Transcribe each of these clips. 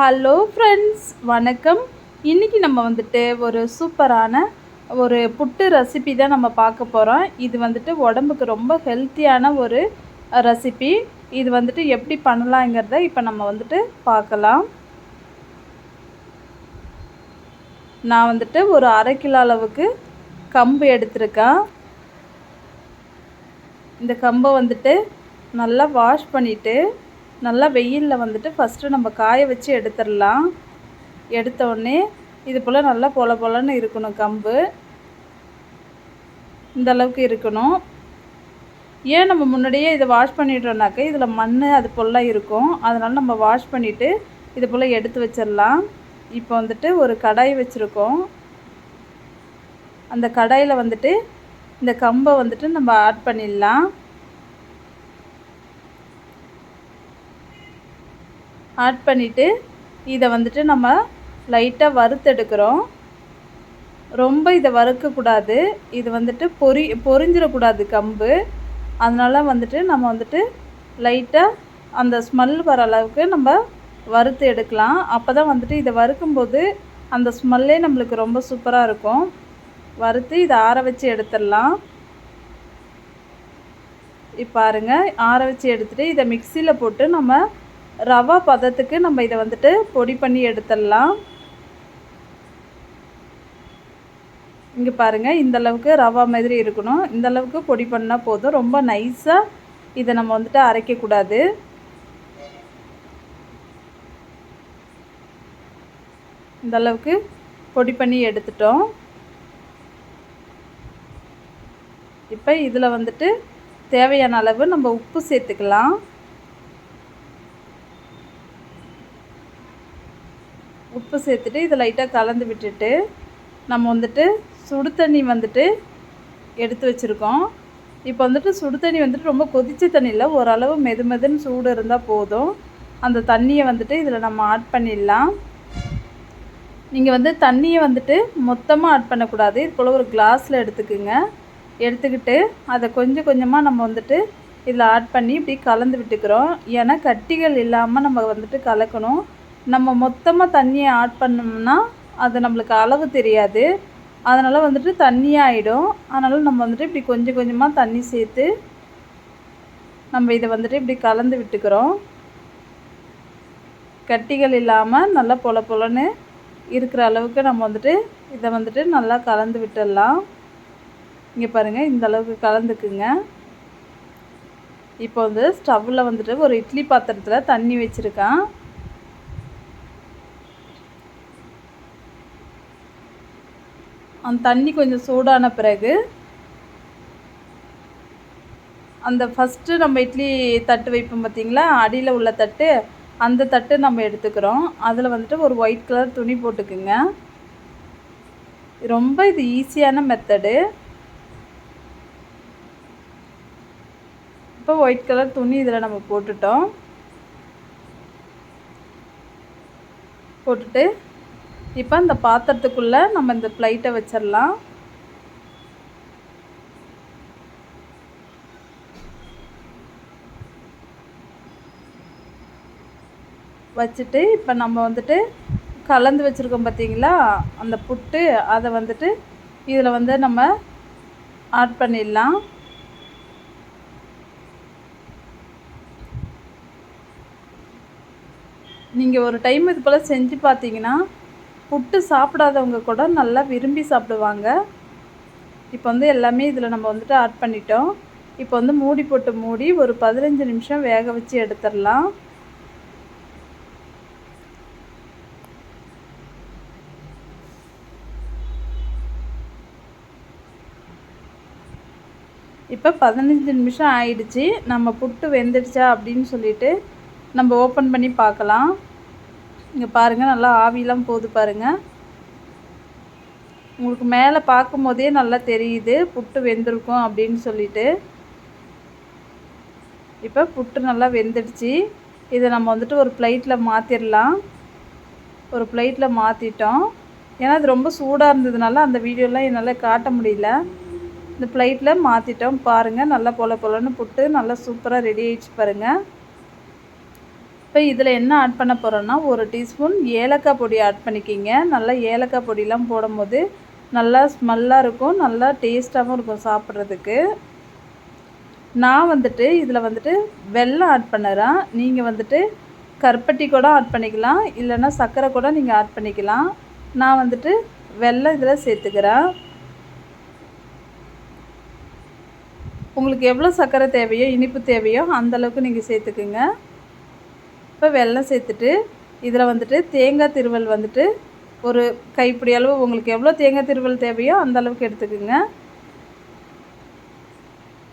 Hello friends வணக்கம். இன்றைக்கி நம்ம வந்துட்டு ஒரு சூப்பரான ஒரு புட்டு ரெசிபி தான் நம்ம பார்க்க போகிறோம் இது வந்துட்டு உடம்புக்கு ரொம்ப ஹெல்த்தியான ஒரு ரெசிபி இது வந்துட்டு எப்படி பண்ணலாங்கிறத இப்போ நம்ம வந்துட்டு பார்க்கலாம். நான் வந்துட்டு ஒரு அரை கிலோ அளவுக்கு கம்பு எடுத்திருக்கேன். இந்த கம்பை வந்துட்டு நல்லா வாஷ் பண்ணிவிட்டு நல்லா வெயிலில் வந்துட்டு ஃபஸ்ட்டு நம்ம காய வச்சு எடுத்துடலாம். எடுத்தோடனே இது போல் நல்லா பொல பொலன்னு இருக்கணும் கம்பு. இந்த அளவுக்கு இருக்கணும். ஏன் நம்ம முன்னாடியே இதை வாஷ் பண்ணிட்டோம்னாக்க இதில் மண் அது போலாம் இருக்கும். அதனால் நம்ம வாஷ் பண்ணிவிட்டு இது போல் எடுத்து வச்சிடலாம். இப்போ வந்துட்டு ஒரு கடாய் வச்சுருக்கோம். அந்த கடாயில் வந்துட்டு இந்த கம்பை வந்துட்டு நம்ம ஆட் பண்ணிடலாம். ஆட் பண்ணிவிட்டு இதை வந்துட்டு நம்ம லைட்டாக வறுத்தெடுக்கிறோம். ரொம்ப இதை வறுக்கக்கூடாது. இது வந்துட்டு பொரி பொரிஞ்சிடக்கூடாது கம்பு. அதனால் வந்துட்டு நம்ம வந்துட்டு லைட்டாக அந்த ஸ்மெல் வர அளவுக்கு நம்ம வறுத்து எடுக்கலாம். அப்போ தான் வந்துட்டு இதை வறுக்கும்போது அந்த ஸ்மெல்லே நம்மளுக்கு ரொம்ப சூப்பராக இருக்கும். வறுத்து இதை ஆற வச்சு எடுத்துடலாம். இப்போ பாருங்கள் ஆற வச்சு எடுத்துகிட்டு இதை மிக்சியில் போட்டு நம்ம ரவா பதத்துக்கு நம்ம இதை வந்துட்டு பொடி பண்ணி எடுத்துடலாம். இங்கே பாருங்கள் இந்தளவுக்கு ரவா மாதிரி இருக்கணும். இந்த அளவுக்கு பொடி பண்ணால் போதும். ரொம்ப நைஸாக இதை நம்ம வந்துட்டு அரைக்கக்கூடாது. இந்த அளவுக்கு பொடி பண்ணி எடுத்துட்டோம். இப்போ இதில் வந்துட்டு தேவையான அளவு நம்ம உப்பு சேர்த்துக்கலாம். உப்பு சேர்த்துட்டு இதை லைட்டாக கலந்து விட்டுட்டு நம்ம வந்துட்டு சுடு தண்ணி வந்துட்டு எடுத்து வச்சுருக்கோம். இப்போ வந்துட்டு சுடு தண்ணி வந்துட்டு ரொம்ப கொதித்த தண்ணியில் ஓரளவு மெது மெதுன்னு சூடு இருந்தால் போதும். அந்த தண்ணியை வந்துட்டு இதில் நம்ம ஆட் பண்ணிடலாம். நீங்கள் வந்து தண்ணியை வந்துட்டு மொத்தமாக ஆட் பண்ணக்கூடாது. இது போல் ஒரு கிளாஸில் எடுத்துக்குங்க. எடுத்துக்கிட்டு அதை கொஞ்சம் கொஞ்சமாக நம்ம வந்துட்டு இதில் ஆட் பண்ணி இப்படி கலந்து விட்டுக்கிறோம். ஏன்னா கட்டிகள் இல்லாமல் நம்ம வந்துட்டு கலக்கணும். நம்ம மொத்தமாக தண்ணியை ஆட் பண்ணோம்னா அது நம்மளுக்கு அளவு தெரியாது. அதனால் வந்துட்டு தண்ணியாக ஆகிடும் அதனால் நம்ம வந்துட்டு இப்படி கொஞ்சம் கொஞ்சமாக தண்ணி சேர்த்து நம்ம இதை வந்துட்டு இப்படி கலந்து விட்டுக்கிறோம். கட்டிகள் இல்லாமல் நல்லா பொல பொலன்னு இருக்கிற அளவுக்கு நம்ம வந்துட்டு இதை வந்துட்டு நல்லா கலந்து விட்டுடலாம். இங்கே பாருங்கள் இந்த அளவுக்கு கலந்துக்குங்க. இப்போ வந்து ஸ்டவ்வில் வந்துட்டு ஒரு இட்லி பாத்திரத்தில் தண்ணி வச்சுருக்கேன். அந்த தண்ணி கொஞ்சம் சூடான பிறகு அந்த ஃபஸ்ட்டு நம்ம இட்லி தட்டு வைப்போம் பார்த்திங்களா அடியில் உள்ள தட்டு அந்த தட்டு நம்ம எடுத்துக்கிறோம். அதில் வந்துட்டு ஒரு ஒயிட் கலர் துணி போட்டுக்குங்க. ரொம்ப இது ஈஸியான மெத்தடு இப்போ ஒயிட் கலர் துணி இதில் நம்ம போட்டுட்டோம். போட்டுட்டு இப்போ இந்த பாத்திரத்துக்குள்ளே நம்ம இந்த ப்ளைட்டை வச்சிடலாம் வச்சுட்டு இப்போ நம்ம வந்துட்டு கலந்து வச்சுருக்கோம் பார்த்தீங்களா? அந்த புட்டு அதை வந்துட்டு இதில் வந்து நம்ம ஆட் பண்ணிடலாம். நீங்கள் ஒரு டைம் இது போல் செஞ்சு பார்த்தீங்கன்னா புட்டு சாப்பிடாதவங்க கூட நல்லா விரும்பி சாப்பிடுவாங்க. இப்போ வந்து எல்லாமே இதில் நம்ம வந்துட்டு ஆட் பண்ணிட்டோம். இப்போ வந்து மூடி போட்டு மூடி ஒரு பதினஞ்சு நிமிஷம் வேக வச்சு எடுத்துடலாம். இப்போ பதினஞ்சு நிமிஷம் ஆயிடுச்சு. நம்ம புட்டு வெந்துடுச்சா அப்படின்னு சொல்லிட்டு நம்ம ஓப்பன் பண்ணி பார்க்கலாம். இங்கே பாருங்கள் நல்லா ஆவிலாம் போகுது பாருங்கள் உங்களுக்கு மேலே பார்க்கும் போதே நல்லா தெரியுது புட்டு வெந்திருக்கும் அப்படின்னு சொல்லிட்டு. இப்போ புட்டு நல்லா வெந்துடுச்சு. இதை நம்ம வந்துட்டு ஒரு பிளேட்டில் மாற்றிடலாம் ஒரு பிளேட்டில் மாற்றிட்டோம் ஏன்னா அது ரொம்ப சூடாக இருந்ததுனால அந்த வீடியோலாம் என்னால் காட்ட முடியல. இந்த பிளேட்டில் மாற்றிட்டோம் பாருங்கள் நல்லா பொல பொலன்னு புட்டு நல்லா சூப்பராக ரெடி ஆயிடுச்சு பாருங்கள் இப்போ இதில் என்ன ஆட் பண்ண போகிறோன்னா ஒரு டீஸ்பூன் ஏலக்காய் பொடி ஆட் பண்ணிக்கிங்க. நல்லா ஏலக்காய் பொடியெலாம் போடும்போது நல்லா ஸ்மெல்லாக இருக்கும் நல்லா டேஸ்ட்டாகவும் இருக்கும் சாப்பிட்றதுக்கு. நான் வந்துட்டு இதில் வந்துட்டு வெல்லம் ஆட் பண்ணுறேன். நீங்கள் வந்துட்டு கருப்பட்டி கூட ஆட் பண்ணிக்கலாம் இல்லைன்னா சர்க்கரை கூட நீங்கள் ஆட் பண்ணிக்கலாம். நான் வந்துட்டு வெல்லம் இதில் சேர்த்துக்கிறேன். உங்களுக்கு எவ்வளோ சர்க்கரை தேவையோ இனிப்பு தேவையோ அந்தளவுக்கு நீங்கள் சேர்த்துக்குங்க. இப்போ வெள்ளம் சேர்த்துட்டு இதில் வந்துட்டு தேங்காய் திருவல் வந்துட்டு ஒரு கைப்பிடி அளவு. உங்களுக்கு எவ்வளோ தேங்காய் திருவல் தேவையோ அந்த அளவுக்கு எடுத்துக்கோங்க.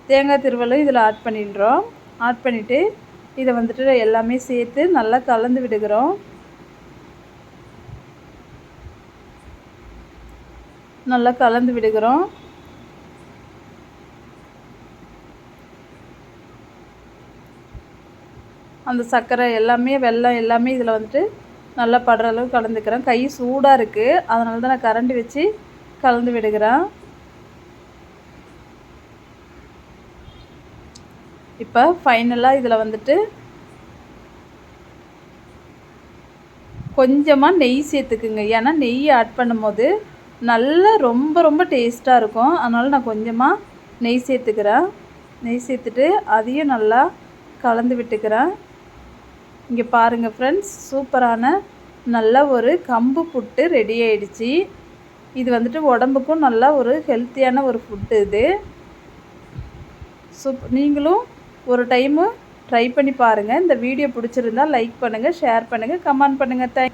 தேங்காய் திருவலும் இதில் ஆட் பண்ணிடுறோம். ஆட் பண்ணிவிட்டு இதை வந்துட்டு எல்லாமே சேர்த்து நல்லா கலந்து விடுகிறோம். நல்லா கலந்து விடுகிறோம். அந்த சர்க்கரை எல்லாமே வெல்லம் எல்லாமே இதில் வந்துட்டு நல்லா படுற அளவு கலந்துக்கிறேன். கை சூடாக இருக்குது அதனால தான் நான் கரண்டி வச்சு கலந்து விடுகிறேன். இப்போ ஃபைனலாக இதில் வந்துட்டு கொஞ்சமாக நெய் சேர்த்துக்குங்க. ஏன்னா நெய் ஆட் பண்ணும்போது நல்லா ரொம்ப ரொம்ப டேஸ்ட்டாக இருக்கும். அதனால் நான் கொஞ்சமாக நெய் சேர்த்துக்கிறேன். நெய் சேர்த்துட்டு அதையும் நல்லா கலந்து விட்டுக்கிறேன். இங்கே பாருங்கள் ஃப்ரெண்ட்ஸ் சூப்பரான நல்ல ஒரு கம்பு புட்டு ரெடி ஆயிடுச்சு. இது வந்துட்டு உடம்புக்கும் நல்லா ஒரு ஹெல்த்தியான ஒரு ஃபுட்டு இது. சூப் நீங்களும் ஒரு டைமு ட்ரை பண்ணி பாருங்கள் இந்த வீடியோ பிடிச்சிருந்தா லைக் பண்ணுங்கள் ஷேர் பண்ணுங்கள் கமெண்ட் பண்ணுங்கள் தேங்க்